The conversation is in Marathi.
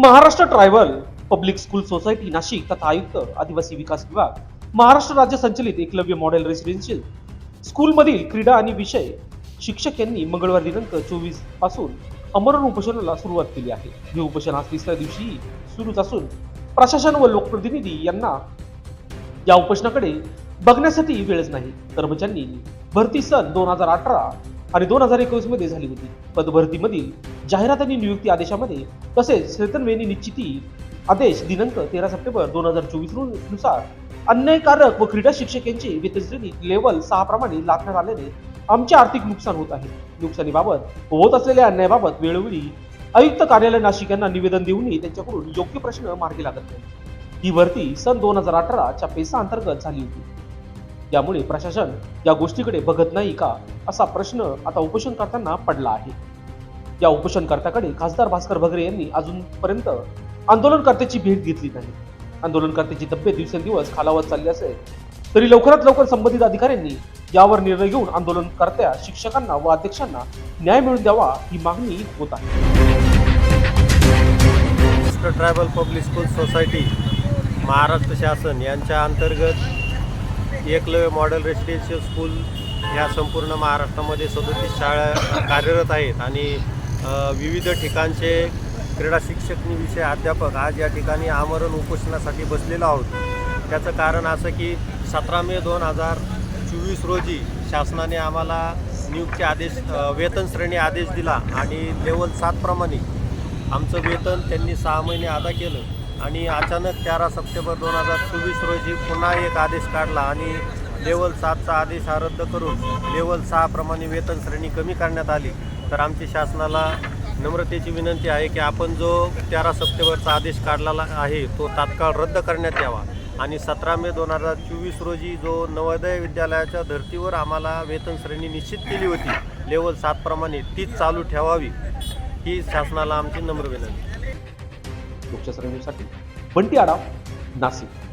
Maharashtra tribal public school society Nashik तथा आयुक्त आदिवासी विकास विभाग महाराष्ट्र राज्य संचलित एकलव्य मॉडेल रेसिडेन्शियल स्कूलमधील क्रीडा आणि विषय शिक्षक यांनी मंगळवार दिनांक चोवीसपासून अमरण उपोषणाला सुरुवात केली आहे. हे उपोषण आज तिसऱ्या दिवशी सुरूच असून प्रशासन व लोकप्रतिनिधी यांना या उपोषणाकडे बघण्यासाठी वेळच नाही. कर्मचाऱ्यांनी भरती सन दोन हजार अठरा आणि दोन हजार एकोणीसमध्ये झाली होती. पदभरतीमधील जाहिरात आणि नियुक्ती आदेशामध्ये तसेच वेतनवेनी निश्चिती आदेश दिनांक तेरा सप्टेंबर दोन हजार चोवीसनुसार अन्यायकारक व क्रीडा शिक्षक यांचे वेतनश्रेणी लेवल सहा प्रमाणे लाखण्यात आल्याने आमचे आर्थिक नुकसान होत आहे. नुकसानीबाबत होत असलेल्या अन्यायाबाबत वेळोवेळी आयुक्त कार्यालय नाशिक यांना निवेदन देऊनही त्यांच्याकडून योग्य प्रश्न मार्गी लागत नाही. ही भरती सन दोन हजार अठराच्या पेसा अंतर्गत झाली होती. यामुळे प्रशासन या गोष्टीकडे बघत नाही का असा प्रश्न आता उपोषण करताना पडला आहे. या उपोषणकर्त्याकडे खासदार भास्कर भगरे यांनी अजूनपर्यंत आंदोलनकर्त्याची भेट घेतली नाही. आंदोलनकर्त्याची तब्येत दिवसेंदिवस खालावत चालली असेल तरी लवकरात लवकर संबंधित अधिकाऱ्यांनी यावर निर्णय घेऊन आंदोलनकर्त्या शिक्षकांना व अध्यक्षांना न्याय मिळवून द्यावा ही मागणी होत आहे. Tribal public school society Maharashtra शासन यांच्या अंतर्गत एकलव्य मॉडेल रेसिडेन्शियल स्कूल ह्या संपूर्ण महाराष्ट्रामध्ये सदोतीस शाळा कार्यरत आहेत आणि विविध ठिकाणचे क्रीडा शिक्षक विषय अध्यापक आज या ठिकाणी आमरण उपोषणासाठी बसलेलो आहोत. त्याचं कारण असं की सतरा मे दोन हजार चोवीस रोजी शासनाने आम्हाला नियुक्ती आदेश वेतन श्रेणी आदेश दिला आणि लेवल सातप्रमाणे आमचं वेतन त्यांनी सहा महिने अदा केलं. आणि अचानक तेरा सप्टेंबर दोन हजार चोवीस रोजी पुन्हा एक आदेश काढला आणि लेवल सातचा आदेश हा रद्द करून लेवल सहाप्रमाणे वेतन श्रेणी कमी करण्यात आली. तर आमची शासनाला नम्रतेची विनंती आहे की आपण जो तेरा सप्टेंबरचा आदेश काढलेला आहे तो तात्काळ रद्द करण्यात यावा. आणि सतरा मे दोन हजार चोवीस रोजी जो नवोदय विद्यालयाच्या धर्तीवर आम्हाला वेतन श्रेणी निश्चित केली होती लेवल सातप्रमाणे तीच चालू ठेवावी ही शासनाला आमची नम्र विनंती. लोकशास्त्र न्यूजसाठी बंटी आडा नाशिक.